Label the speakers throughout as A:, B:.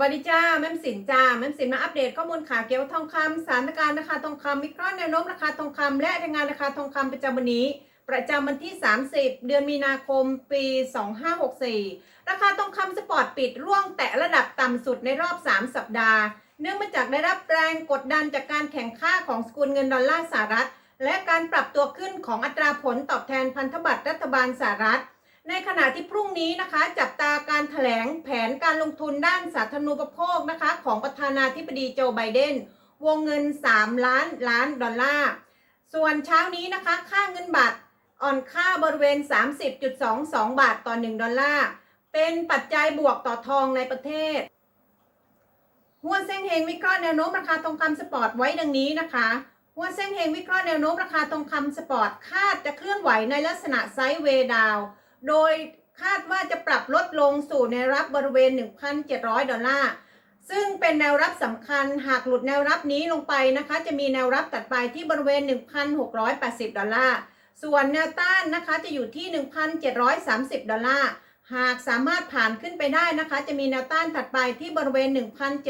A: วัสดีจ้าแม่มสินจ้าแม่มสินมาอัปเดตข้อมูลข่าวเกี่ยวกับทองคำสถานการณ์ราคาทองคำวิเคราะห์แนวโน้มราคาทองคำและรายงานราคาทองคำประจำวันนี้ ประจำวันที่ 30 เดือนมีนาคม ปี 2564 ราคาทองคำสปอร์ตปิดร่วงแตะระดับต่ำสุดในรอบ 3 สัปดาห์ เนื่องมาจากได้รับแรงกดดันจากการแข่งข้าของสกุลเงินดอลลาร์สหรัฐ และการปรับตัวขึ้นของอัตราผลตอบแทนพันธบัตรรัฐบาลสหรัฐ ในขณะที่พรุ่งนี้นะคะ จับตาการถแถลงแผนการลงทุนด้านสาธารณูปโภคนะคะ ของประธานาธิบดีโจไบเดน วงเงิน 3 ล้านล้านดอลลาร์ ส่วนเช้านี้นะคะ ค่าเงินบาทอ่อนค่าบริเวณ 30.22 บาทต่อ 1 ดอลลาร์ เป็นปัจจัยบวกต่อทองในประเทศหัวเซ็งเฮงวิเคราะห์แนวโน้มราคาทองคำสปอร์ตไว้ดังนี้นะคะหัวเซ็งเฮงวิเคราะห์แนวโน้มราคาทองคำสปอร์ตคาดจะเคลื่อนไหวในลักษณะไซด์เวดาว โดยคาดว่าจะปรับลดลงสู่แนวรับบริเวณ 1,700 ดอลลาร์ ซึ่งเป็นแนวรับสำคัญหากหลุดแนวรับนี้ลงไปนะคะ จะมีแนวรับตัดไปที่บริเวณ 1,680 ดอลลาร์ ส่วนแนวต้านนะคะจะอยู่ที่ 1,730 ดอลลาร์ หากสามารถผ่านขึ้นไปได้นะคะ จะมีแนวต้านถัดไปที่บริเวณ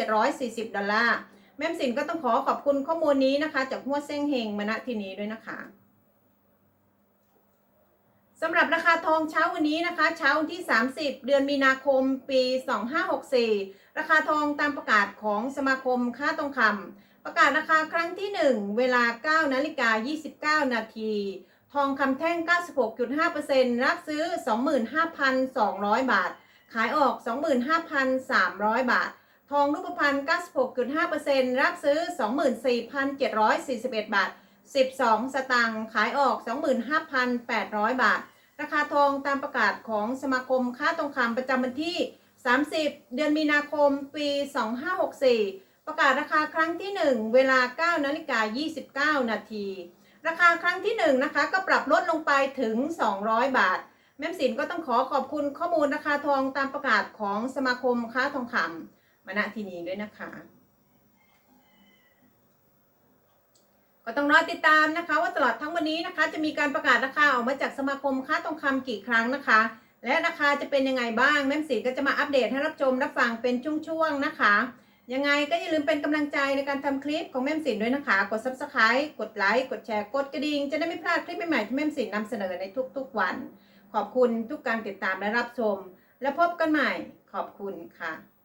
A: 1,740 ดอลลาร์ แม่มสินก็ต้องขอขอบคุณข้อมูลนี้นะคะ จากหัวเส้งเฮงมาณที่นี้ด้วยนะคะ สำหรับราคาทองเช้าวันนี้นะคะ เช้าวันที่ 30 เดือนมีนาคม ปี 2564 ราคาทองตามประกาศของสมาคมค้าทองคำประกาศราคาครั้งที่ 1 เวลา 9นาฬิกา29 นาที ทองคำแท่ง 96.5%รับซื้อ 25,200 บาท ขายออก 25,300 บาท ทองรูปพรรณ96.5%รับซื้อ 24,741 บาท 12 สตางค์ขายออก 25,800 บาท ราคาทองตามประกาศของสมาคมค้าทองคำประจำวันที่ 30 เดือนมีนาคม ปี 2564 ประกาศราคาครั้งที่ 1 เวลา 9นาฬิกา29 นาที ราคาครั้งที่ 1 นะคะ ก็ปรับลดลงไปถึง 200 บาท แม่มสินก็ต้องขอขอบคุณข้อมูลราคาทองตามประกาศของสมาคมค้าทองคำมาณที่นี้ด้วยนะคะ ก็ต้องรอติดตามนะคะ ว่าตลอดทั้งวันนี้นะคะ จะมีการประกาศราคาออกมาจากสมาคมค้าทองคำกี่ครั้งนะคะ และราคาจะเป็นยังไงบ้างแม่สีก็จะมาอัปเดตให้รับชมรับฟังเป็นช่วงๆนะคะยังไงก็อย่าลืมเป็นกำลังใจในการทำคลิปของแม่มสินด้วยนะคะ กด subscribe กดไลค์ กดแชร์ กดกระดิ่ง จะได้ไม่พลาดคลิปใหม่ๆที่แม่มสินนำเสนอในทุกๆวัน ขอบคุณทุกการติดตามและรับชม และพบกันใหม่ ขอบคุณค่ะ